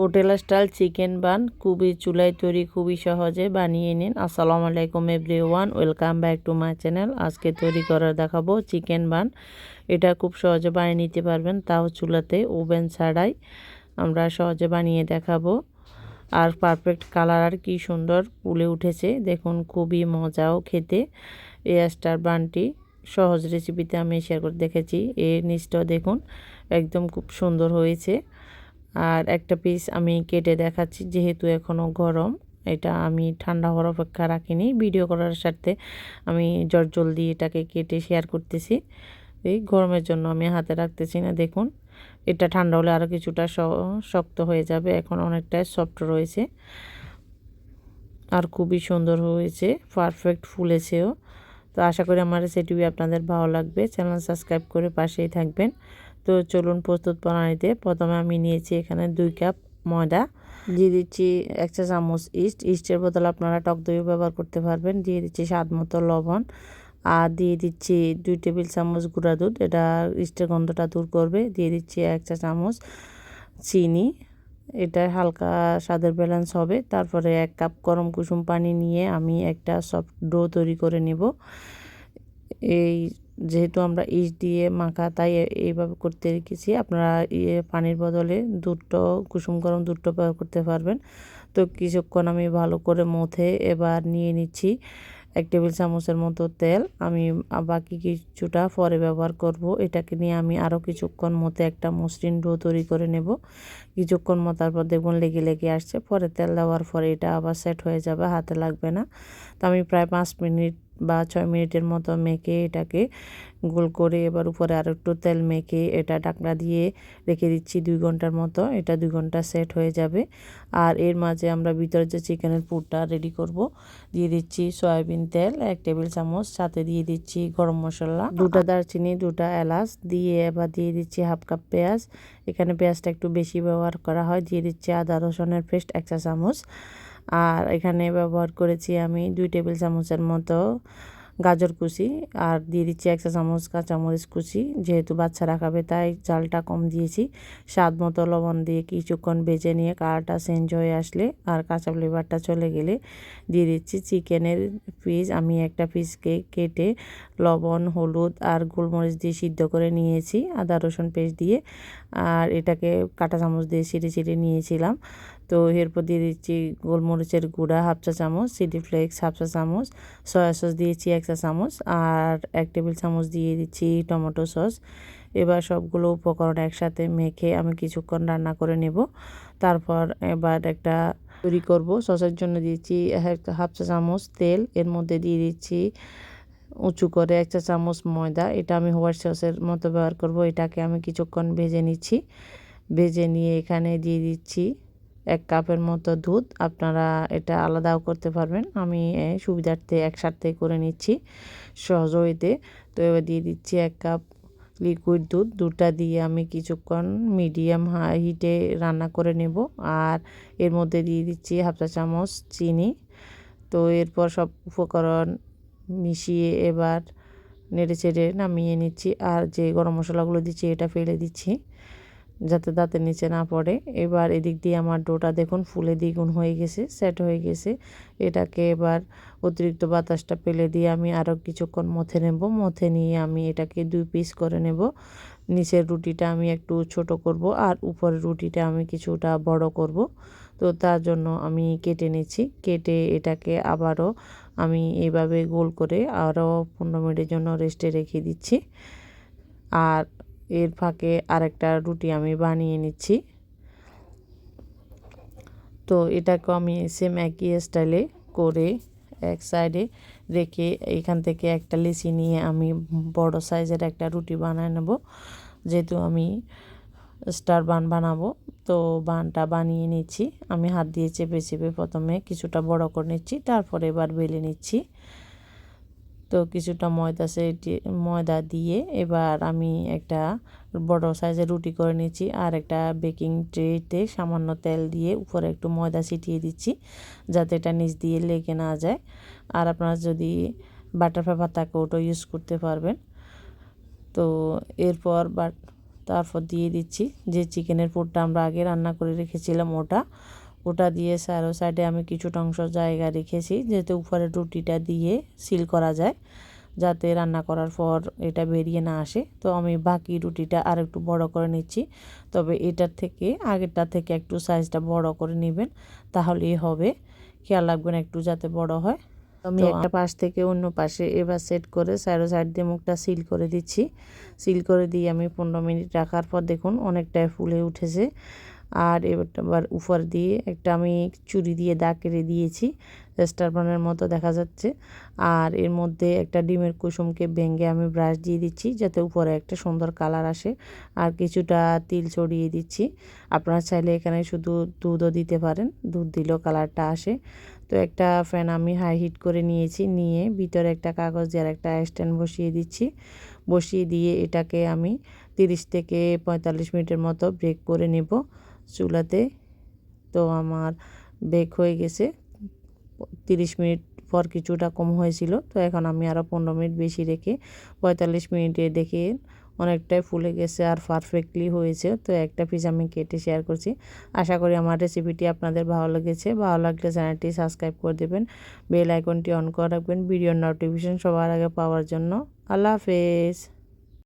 Hotel style chicken bun, খুবই চুলায় তৈরি, খুবই সহজে বানিয়ে নিন। আসসালামু আলাইকুম everyone, welcome back to my channel. আজকে তৈরি করে দেখাবো চিকেন বান। এটা খুব সহজে বানিয়ে নিতে পারবেন, তাও চুলাতে, ওভেন ছাড়াই আমরা সহজে বানিয়ে দেখাবো। আর পারফেক্ট কালার আর কি সুন্দর ফুলে উঠেছে, দেখুন খুবই মজাও খেতে। এই স্টার বানটি সহজ রেসিপিতে আমি শেয়ার করে দেখেছি, এর নিচটাও দেখুন, একদম খুব সুন্দর হয়েছে। আর একটা পিস আমি কেটে দেখাচ্ছি, যেহেতু এখনও গরম, এটা আমি ঠান্ডা হওয়ার অপেক্ষা রাখিনি। ভিডিও করার সাথে আমি জল জলদি এটাকে কেটে শেয়ার করতেছি। এই গরমের জন্য আমি হাতে রাখতেছি না, দেখুন। এটা ঠান্ডা হলে আরও কিছুটা শক্ত হয়ে যাবে, এখন অনেকটাই সফট রয়েছে। আর খুবই সুন্দর হয়েছে পারফেক্ট ফুলেছেও। তো আশা করি আমার রেসিপি আপনাদের ভালো লাগবে। চ্যানেল সাবস্ক্রাইব করে পাশেই থাকবেন। তো চলুন প্রস্তুত প্রণালীতে প্রথমে আমি নিয়েছি এখানে দুই কাপ ময়দা। দিয়ে দিচ্ছি এক চা চামচ ইস্ট। ইস্টের বদলে আপনারা টক দইও ব্যবহার করতে পারবেন। দিয়ে দিচ্ছি স্বাদ মতো লবণ। আর দিয়ে দিচ্ছি দুই টেবিল চামচ গুঁড়া দুধ। এটা ইস্টের গন্ধটা দূর করবে। দিয়ে দিচ্ছি এক চা চামচ চিনি। এটা হালকা স্বাদের ব্যালেন্স হবে। তারপরে এক কাপ গরম কুসুম পানি নিয়ে আমি একটা সফট ডো তৈরি করে নেব। এই যেহেতু আমরা ইস দিয়ে মাখা, তাই এইভাবে করতে রেখেছি। আপনারা ইয়ে পানির বদলে দুধটো, কুসুম গরম দুধটো ব্যবহার করতে পারবেন। তো কিছুক্ষণ আমি ভালো করে মথে এবার নিয়ে নিচ্ছি এক টেবিল চামচের মতো তেল। আমি বাকি কিছুটা পরে ব্যবহার করব। এটাকে নিয়ে আমি আরও কিছুক্ষণ মতে একটা মসৃণ ডো তৈরি করে নেব। কিছুক্ষণ মতার পর দেখুন লেগে লেগে আসছে। পরে তেল দেওয়ার পরে এটা আবার সেট হয়ে যাবে, হাতে লাগবে না। তো আমি প্রায় পাঁচ মিনিট বা ছয় মিনিটের মতো মেখে এটাকে গোল করে এবার উপরে আর একটু তেল মেখে এটা ডাকনা দিয়ে রেখে দিচ্ছি দুই ঘণ্টার মতো। এটা দুই ঘণ্টা সেট হয়ে যাবে। আর এর মাঝে আমরা ভিতরে যে চিকেনের পুরটা রেডি করব, দিয়ে দিচ্ছি সয়াবিন তেল, এক টেবিল চামচ, সাথে দিয়ে দিচ্ছি গরম মশলা, দুটা দারচিনি, দুটা এলাচ, দিয়ে এবার দিয়ে দিচ্ছি হাফ কাপ পেঁয়াজ। এখানে পেঁয়াজটা একটু বেশি ব্যবহার করা হয়, দিয়ে দিচ্ছি আদা রসুনের পেস্ট এক চা চামচ। আর এখানে ব্যবহার করেছি আমি দুই টেবিল চামচের মতো গাজর কুচি আর দিয়ে দিচ্ছি এক চা চামচ কাঁচামরিচ কুচি। যেহেতু বাচ্চারা খাবে তাই চালটা কম দিয়েছি। স্বাদ মতো লবণ দিয়ে কিছুক্ষণ বেজে নিয়ে কালারটা চেঞ্জ হয়ে আসলে আর কাঁচা ফ্লেভারটা চলে গেলে দিয়ে দিচ্ছি চিকেনের পিস আমি একটা পিসকে কেটে লবণ, হলুদ আর গোলমরিচ দিয়ে সিদ্ধ করে নিয়েছি, আদা রসুন পেস্ট দিয়ে। আর এটাকে কাঁটা চামচ দিয়ে ছিঁড়ে ছিঁড়ে নিয়েছিলাম। তো এরপর দিয়ে দিচ্ছি গোলমরিচের গুঁড়া হাফ চা চামচ সিডি ফ্লেক্স হাফ চা চামচ, সয়া সস দিয়েছি এক চা চামচ, আর এক টেবিল চামচ দিয়ে দিচ্ছি টমেটো সস। এবার সবগুলো উপকরণ একসাথে মেখে আমি কিছুক্ষণ রান্না করে নেব। তারপর এবার একটা তৈরি করব। সসের জন্য দিয়েছি হাফ চা চামচ তেল। এর মধ্যে দিয়ে দিচ্ছি উঁচু করে এক চা চামচ ময়দা। এটা আমি হোয়াইট সসের মতো ব্যবহার করব। এটাকে আমি কিছুক্ষণ ভেজে নিচ্ছি। ভেজে নিয়ে এখানে দিয়ে দিচ্ছি এক কাপের মতো দুধ, আপনারা এটা আলাদাও করতে পারবেন। আমি সুবিধার্থে একসাথে করে নিচ্ছি সহজইতে। তো এবার দিয়ে দিচ্ছি এক কাপ লিকুইড দুধ। দুধটা দিয়ে আমি কিছুক্ষণ মিডিয়াম হাই হিটে রান্না করে নেব। আর এর মধ্যে দিয়ে দিচ্ছি হাফ চা চামচ চিনি। তো এরপর সব উপকরণ মিশিয়ে এবার নেড়ে চেড়ে নামিয়ে নিচ্ছি। আর যে গরম মশলাগুলো দিচ্ছি, এটা ফেলে দিচ্ছি। যাতে দাঁতের নিচে না পড়ে। এবার এদিক দিয়ে আমার ডোটা দেখুন, ফুলে দ্বিগুণ হয়ে গেছে, সেট হয়ে গেছে। এটাকে এবার অতিরিক্ত বাতাসটা পেলে দিয়ে আমি আরও কিছুক্ষণ মথে নেব। মথে নিয়ে আমি এটাকে দুই পিস করে নেব। নিচের রুটিটা আমি একটু ছোট করব আর উপরের রুটিটা আমি কিছুটা বড় করব। তো তার জন্য আমি কেটে নিচ্ছি। কেটে এটাকে আবারও আমি এইভাবে গোল করে আরও পনেরো মিনিটের জন্য রেস্টে রেখে দিচ্ছি। আর এর ফাঁকে আরেকটা রুটি আমি বানিয়ে নিচ্ছি। তো এটাকেও আমি সেম একই স্টাইলে করে এক সাইডে রেখে এখান থেকে একটা লিচি নিয়ে আমি বড় সাইজের একটা রুটি বানায় নেব। যেহেতু আমি স্টার বান বানাবো, তো বানটা বানিয়ে নিচ্ছি। আমি হাত দিয়ে চেপে চেপে প্রথমে কিছুটা বড় করে নিচ্ছি, তারপরে এবার বেলে নিচ্ছি। তো কিছুটা ময়দা সেটি ময়দা দিয়ে এবার আমি একটা বড় সাইজের রুটি করে নিচ্ছি আর একটা বেকিং ট্রেতে সামান্য তেল দিয়ে উপরে একটু ময়দা ছিটিয়ে দিচ্ছি যাতে এটা নিচ দিয়ে লেগে না যায়। আর আপনারা যদি বাটার পেপার থাকে ওটা ইউজ করতে পারবেন। তো এরপর বাট তারপর দিয়ে দিচ্ছি যে চিকেনের পুরটা আমরা আগে রান্না করে রেখেছিলাম ওটা। ওটা দিয়ে স্যারো সাইডে আমি কিছুটা অংশ জায়গা রেখেছি যাতে উপরে রুটিটা দিয়ে সিল করা যায় যাতে রান্না করার পর এটা বেরিয়ে না আসে। তো আমি বাকি রুটিটা আর একটু বড় করে নিচ্ছি তবে এটার থেকে আগেরটা থেকে একটু সাইজটা বড় করে নেবেন তাহলেই হবে। খেয়াল রাখবেন একটু যাতে বড় হয়। আমি একটা পাশ থেকে অন্য পাশে এবার সেট করে সাইডো সাইড দিয়ে মুখটা সিল করে দিচ্ছি। সিল করে দিয়ে আমি পনেরো মিনিট রাখার পর দেখুন অনেকটাই ফুলে উঠেছে। আর এবার উপর দিয়ে একটা আমি চুরি দিয়ে দাগ কেটে দিয়েছি স্টারবানের মতো দেখা যাচ্ছে। আর এর মধ্যে একটা ডিমের কুসুমকে ভেঙে আমি ব্রাশ দিয়ে দিচ্ছি, যাতে উপরে একটা সুন্দর কালার আসে। আর কিছুটা তিল ছড়িয়ে দিচ্ছি। আপনারা চাইলে এখানে শুধু দুধও দিতে পারেন, দুধ দিলেও কালারটা আসে। তো একটা ফ্যান আমি হাই হিট করে নিয়েছি, নিয়ে ভিতরে একটা কাগজ দিয়ে একটা স্ট্যান্ড বসিয়ে দিচ্ছি। বসিয়ে দিয়ে এটাকে আমি তিরিশ থেকে পঁয়তাল্লিশ মিনিটের মতো ব্রেক করে নেব। চুলাতে। তো আমার বেক হয়ে গেছে। তিরিশ মিনিট পর কিছুটা কম হয়েছিল। তো এখন আমি আরও পনেরো মিনিট বেশি রেখে পঁয়তাল্লিশ মিনিটে দেখে অনেকটাই ফুলে গেছে আর পারফেক্টলি হয়েছে। তো একটা পিস আমি কেটে শেয়ার করছি। আশা করি আমার রেসিপিটি আপনাদের ভালো লেগেছে। ভালো লাগলে চ্যানেলটি সাবস্ক্রাইব করে দেবেন। বেল আইকনটি অন করে রাখবেন। ভিডিওর নোটিফিকেশন সবার আগে পাওয়ার জন্য। আল্লাহ হাফেজ।